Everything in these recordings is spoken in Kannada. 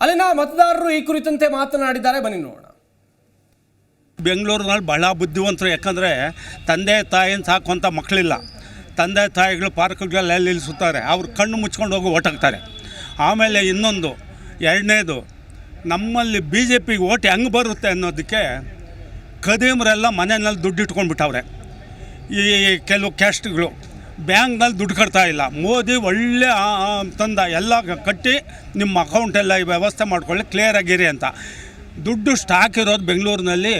ಅಲ್ಲಿನ ಮತದಾರರು ಈ ಕುರಿತಂತೆ ಮಾತನಾಡಿದ್ದಾರೆ. ಬನ್ನಿ ನೋಡೋಣ. ಬೆಂಗಳೂರಿನಲ್ಲಿ ಬಹಳ ಬುದ್ಧಿವಂತರು. ಯಾಕಂದರೆ ತಂದೆ ತಾಯಿನ ಸಾಕುವಂಥ ಮಕ್ಕಳಿಲ್ಲ. ತಂದೆ ತಾಯಿಗಳು ಪಾರ್ಕ್ಗಳಲ್ಲಿ ನಿಲ್ಲಿಸುತ್ತಾರೆ ಅವ್ರು ಕಣ್ಣು ಮುಚ್ಕೊಂಡು ಹೋಗಿ ಓಟ್ ಹಾಕ್ತಾರೆ. ಆಮೇಲೆ ಇನ್ನೊಂದು, ಎರಡನೇದು, ನಮ್ಮಲ್ಲಿ ಬಿ ಜೆ ಪಿಗೆ ಓಟ್ ಹೆಂಗೆ ಬರುತ್ತೆ ಅನ್ನೋದಕ್ಕೆ ಕದೀಮರೆಲ್ಲ ಮನೆಯಲ್ಲಿ ದುಡ್ಡು ಇಟ್ಕೊಂಡ್ಬಿಟ್ಟವ್ರೆ. ಈ ಕೆಲವು ಕ್ಯಾಸ್ಟ್ಗಳು ಬ್ಯಾಂಕ್ನಲ್ಲಿ ದುಡ್ಡು ಕಟ್ತಾ ಇಲ್ಲ. ಮೋದಿ ಒಳ್ಳೆ ತಂದ ಎಲ್ಲ ಕಟ್ಟಿ ನಿಮ್ಮ ಅಕೌಂಟೆಲ್ಲ ಈ ವ್ಯವಸ್ಥೆ ಮಾಡ್ಕೊಳ್ಳಿ ಕ್ಲಿಯರ್ ಆಗಿರಿ ಅಂತ. ದುಡ್ಡು ಸ್ಟಾಕ್ ಇರೋದು ಬೆಂಗಳೂರಿನಲ್ಲಿ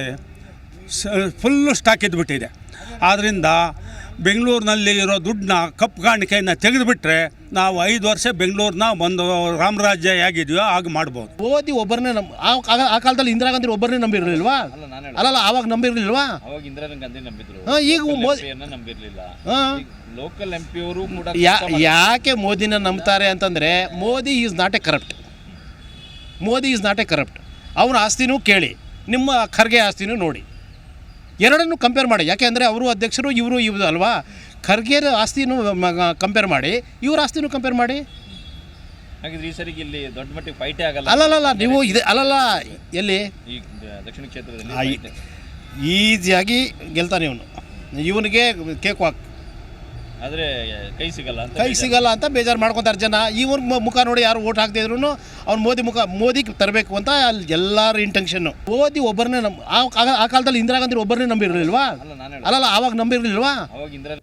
ಫುಲ್ಲು ಸ್ಟಾಕ್ ಇದ್ಬಿಟ್ಟಿದೆ. ಆದ್ದರಿಂದ ಬೆಂಗಳೂರಿನಲ್ಲಿ ಇರೋ ದುಡ್ಡನ್ನ ಕಪ್ಪು ಕಾಣಿಕೆಯನ್ನು ತೆಗೆದುಬಿಟ್ರೆ ನಾವು ಐದು ವರ್ಷ ಬೆಂಗಳೂರನ್ನ ಒಂದು ರಾಮರಾಜ್ಯ ಹೇಗಿದೆಯೋ ಆಗ ಮಾಡ್ಬೋದು. ಓದಿ ಒಬ್ಬರನ್ನೇ ನಮ್ ಆ- ಕಾಲದಲ್ಲಿ ಇಂದಿರಾ ಗಾಂಧಿ ಒಬ್ಬರನ್ನೇ ನಂಬಿರಲಿಲ್ವಾ? ಅಲ್ಲಲ್ಲ ಆವಾಗ ನಂಬಿರ್ಲಿಲ್ವಾ? ಅವಾಗ ಇಂದಿರಾ ಗಾಂಧಿ ನಂಬಿದ್ರು. ಹಾ, ಈಗ ಮೋದಿ MP ಯನ್ನ ನಂಬಿರ್ಲಿಲ್ಲ. ಹಾ. ಲೋಕಲ್ ಎಂ ಪಿ ಅವರು ಕೂಡ ಯಾಕೆ ಮೋದಿನ ನಂಬ್ತಾರೆ ಅಂತಂದರೆ Modi is not a corrupt Modi is not a corrupt ಅವನ ಆಸ್ತಿನೂ ಕೇಳಿ ನಿಮ್ಮ ಖರ್ಗೆ ಆಸ್ತಿನೂ ನೋಡಿ. ಎರಡನ್ನೂ ಕಂಪೇರ್ ಮಾಡಿ. ಯಾಕೆ ಅಂದರೆ ಅವರು ಅಧ್ಯಕ್ಷರು ಇವರು ಇವ್ರು ಅಲ್ವಾ? ಖರ್ಗೆ ಆಸ್ತಿನೂ ಕಂಪೇರ್ ಮಾಡಿ. ಇವ್ರ ಆಸ್ತಿನೂ ಕಂಪೇರ್ ಮಾಡಿ. ಹಾಗಿದ್ರೆ ಈ ಸರಿಗೆ ಇಲ್ಲಿ ದೊಡ್ಡ ಮಟ್ಟಿಗೆ ಫೈಟೇ ಆಗಲ್ಲ. ಅಲ್ಲಲ್ಲ ನೀವು ಇದೆ ಅಲ್ಲಲ್ಲ ಎಲ್ಲಿ? ಈ ದಕ್ಷಿಣ ಕ್ಷೇತ್ರದಲ್ಲಿ. ಈಸಿಯಾಗಿ ಗೆಲ್ತಾನೆ ಇವನು. ಇವನಿಗೆ ಕೇಕ್ ವಾಕ್ ಆದ್ರೆ ಕೈ ಸಿಗಲ್ಲ ಅಂತ ಕೈ ಬೇಜಾರು. ಸಿಗಲ್ಲ ಅಂತ ಬೇಜಾರು ಮಾಡ್ಕೊತಾರೆ ಜನ. ಇವನ್ ಮುಖ ನೋಡಿ ಯಾರು ಓಟ್ ಹಾಕ್ತಿದ್ರು ಅವ್ನು ಮೋದಿ ಮುಖ ಮೋದಿ ತರಬೇಕು ಅಂತ ಅಲ್ಲಿ ಎಲ್ಲರ ಇಂಟೆನ್ಷನ್ನು ಮೋದಿ ಒಬ್ಬರನ್ನೇ ನಮ್ಮ ಆ- ಕಾಲದಲ್ಲಿ ಇಂದಿರಾ ಗಾಂಧಿ ಒಬ್ಬರನ್ನೇ ನಂಬಿರ್ಲಿಲ್ವಾ? ಅಲ್ಲಲ್ಲ ಆವಾಗ ನಂಬಿರ್ಲಿಲ್ವಾ? ಅವಾಗ ಇಂದಿರಾ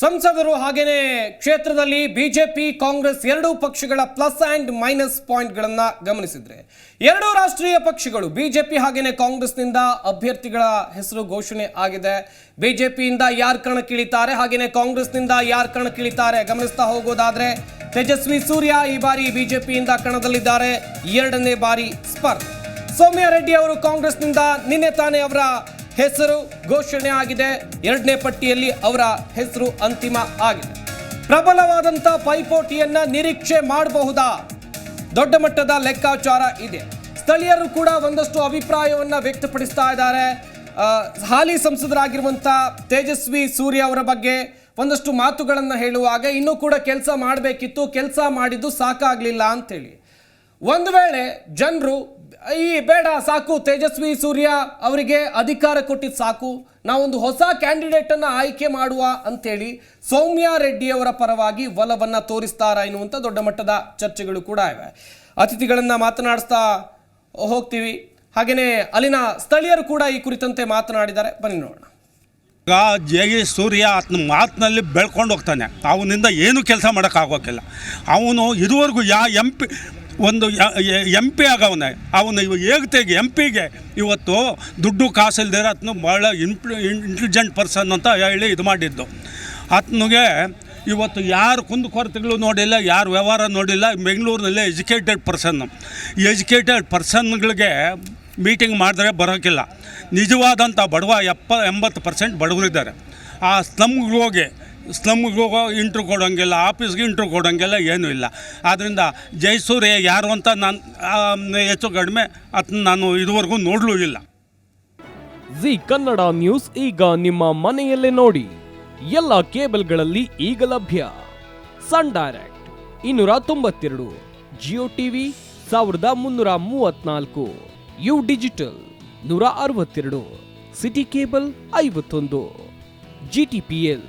ಸಂಸದರು ಹಾಗೇನೆ ಕ್ಷೇತ್ರದಲ್ಲಿ ಬಿಜೆಪಿ, ಕಾಂಗ್ರೆಸ್ ಎರಡೂ ಪಕ್ಷಗಳ ಪ್ಲಸ್ ಆ್ಯಂಡ್ ಮೈನಸ್ ಪಾಯಿಂಟ್ಗಳನ್ನು ಗಮನಿಸಿದ್ರೆ, ಎರಡೂ ರಾಷ್ಟ್ರೀಯ ಪಕ್ಷಗಳು, ಬಿಜೆಪಿ ಹಾಗೇನೆ ಕಾಂಗ್ರೆಸ್ನಿಂದ ಅಭ್ಯರ್ಥಿಗಳ ಹೆಸರು ಘೋಷಣೆ ಆಗಿದೆ. ಬಿಜೆಪಿಯಿಂದ ಯಾರು ಕಣಕ್ಕಿಳಿತಾರೆ ಹಾಗೇನೆ ಕಾಂಗ್ರೆಸ್ನಿಂದ ಯಾರು ಕಣಕ್ಕಿಳಿತಾರೆ ಗಮನಿಸ್ತಾ ಹೋಗೋದಾದ್ರೆ, ತೇಜಸ್ವಿ ಸೂರ್ಯ ಈ ಬಾರಿ ಬಿಜೆಪಿಯಿಂದ ಕಣದಲ್ಲಿದ್ದಾರೆ. ಎರಡನೇ ಬಾರಿ ಸ್ಪರ್ಧೆ. ಸೌಮ್ಯ ರೆಡ್ಡಿ ಅವರು ಕಾಂಗ್ರೆಸ್ನಿಂದ ನಿನ್ನೆ ತಾನೇ ಅವರ ಹೆಸರು ಘೋಷಣೆ ಆಗಿದೆ. ಎರಡನೇ ಪಟ್ಟಿಯಲ್ಲಿ ಅವರ ಹೆಸರು ಅಂತಿಮ ಆಗಿದೆ. ಪ್ರಬಲವಾದಂಥ ಪೈಪೋಟಿಯನ್ನ ನಿರೀಕ್ಷೆ ಮಾಡಬಹುದಾ? ದೊಡ್ಡ ಮಟ್ಟದ ಲೆಕ್ಕಾಚಾರ ಇದೆ. ಸ್ಥಳೀಯರು ಕೂಡ ಒಂದಷ್ಟು ಅಭಿಪ್ರಾಯವನ್ನು ವ್ಯಕ್ತಪಡಿಸ್ತಾ ಇದ್ದಾರೆ. ಹಾಲಿ ಸಂಸದರಾಗಿರುವಂಥ ತೇಜಸ್ವಿ ಸೂರ್ಯ ಅವರ ಬಗ್ಗೆ ಒಂದಷ್ಟು ಮಾತುಗಳನ್ನು ಹೇಳುವಾಗ ಇನ್ನೂ ಕೂಡ ಕೆಲಸ ಮಾಡಬೇಕಿತ್ತು. ಕೆಲಸ ಮಾಡಿದ್ದು ಸಾಕಾಗಲಿಲ್ಲ ಅಂತೇಳಿ. ಒಂದು ವೇಳೆ ಜನರು ಈ ಬೇಡ, ಸಾಕು, ತೇಜಸ್ವಿ ಸೂರ್ಯ ಅವರಿಗೆ ಅಧಿಕಾರ ಕೊಟ್ಟಿದ್ದು ಸಾಕು. ನಾವೊಂದು ಹೊಸ ಕ್ಯಾಂಡಿಡೇಟನ್ನು ಆಯ್ಕೆ ಮಾಡುವ ಅಂತೇಳಿ ಸೌಮ್ಯ ರೆಡ್ಡಿಯವರ ಪರವಾಗಿ ಒಲವನ್ನು ತೋರಿಸ್ತಾರ ಎನ್ನುವಂಥ ದೊಡ್ಡ ಮಟ್ಟದ ಚರ್ಚೆಗಳು ಕೂಡ ಇವೆ. ಅತಿಥಿಗಳನ್ನು ಮಾತನಾಡಿಸ್ತಾ ಹೋಗ್ತೀವಿ. ಹಾಗೆಯೇ ಅಲ್ಲಿನ ಸ್ಥಳೀಯರು ಕೂಡ ಈ ಕುರಿತಂತೆ ಮಾತನಾಡಿದ್ದಾರೆ. ಬನ್ನಿ ನೋಡೋಣ. ಈಗ ಸೂರ್ಯ ಆತನ ಮಾತಿನಲ್ಲಿ ಬೆಳ್ಕೊಂಡು ಹೋಗ್ತಾನೆ. ಅವನಿಂದ ಏನು ಕೆಲಸ ಮಾಡೋಕ್ಕಾಗೋಕ್ಕಿಲ್ಲ. ಅವನು ಇದುವರೆಗೂ ಯಾ ಎಂ ಪಿ ಒಂದು ಎಂ ಪಿ ಆಗವನೆ. ಅವನು ಇವ ಏಗತೆಗೆ ಎಂ ಪಿಗೆ ಇವತ್ತು ದುಡ್ಡು ಕಾಸಿಲ್ದಿರ ಆತನು ಭಾಳ ಇಂಪ್ಲಿ ಇಂಟೆಲಿಜೆಂಟ್ ಪರ್ಸನ್ ಅಂತ ಹೇಳಿ ಇದು ಮಾಡಿದ್ದು. ಆತನಿಗೆ ಇವತ್ತು ಯಾರು ಕುಂದು ಕೊರತೆಗಳು ನೋಡಿಲ್ಲ, ಯಾರು ವ್ಯವಹಾರ ನೋಡಿಲ್ಲ, ಬೆಂಗಳೂರಿನಲ್ಲಿ ಎಜುಕೇಟೆಡ್ ಪರ್ಸನ್ನು ಎಜುಕೇಟೆಡ್ ಪರ್ಸನ್ಗಳಿಗೆ ಮೀಟಿಂಗ್ ಮಾಡಿದ್ರೆ ಬರೋಕ್ಕಿಲ್ಲ ನಿಜವಾದಂಥ ಬಡವ ಎಪ್ಪ ಎಂಬತ್ತು ಪರ್ಸೆಂಟ್ ಬಡವರಿದ್ದಾರೆ. ಆ ಸ್ಲಮ್ಗೆ ಹೋಗಿ ಸ್ಲಮ್ಗೆ ಹೋಗೋ ಇಂಟ್ರು ಕೊಡೋಂಗಿಲ್ಲ ಆಫೀಸ್ಗೆ ಇಂಟ್ರು ಕೊಡೋಂಗಿಲ್ಲ, ಏನೂ ಇಲ್ಲ. ಆದ್ದರಿಂದ ಜೈಸೂರು ಯಾರು ಅಂತ ನಾನು ಹೆಚ್ಚು ಕಡಿಮೆ ಅದನ್ನ ನಾನು ಇದುವರೆಗೂ ನೋಡಲೂ ಇಲ್ಲ. ಜಿ ಕನ್ನಡ ನ್ಯೂಸ್ ಈಗ ನಿಮ್ಮ ಮನೆಯಲ್ಲೇ ನೋಡಿ. ಎಲ್ಲ ಕೇಬಲ್ಗಳಲ್ಲಿ ಈಗ ಲಭ್ಯ. ಸನ್ ಡೈರೆಕ್ಟ್ ಇನ್ನೂರ ತೊಂಬತ್ತೆರಡು, ಜಿಯೋ ಟಿವಿ ಸಾವಿರದ ಮುನ್ನೂರ ಮೂವತ್ನಾಲ್ಕು, ಯು ಡಿಜಿಟಲ್ ನೂರ ಅರವತ್ತೆರಡು, ಸಿಟಿ ಕೇಬಲ್ ಐವತ್ತೊಂದು, ಜಿ ಟಿ ಪಿ ಎಲ್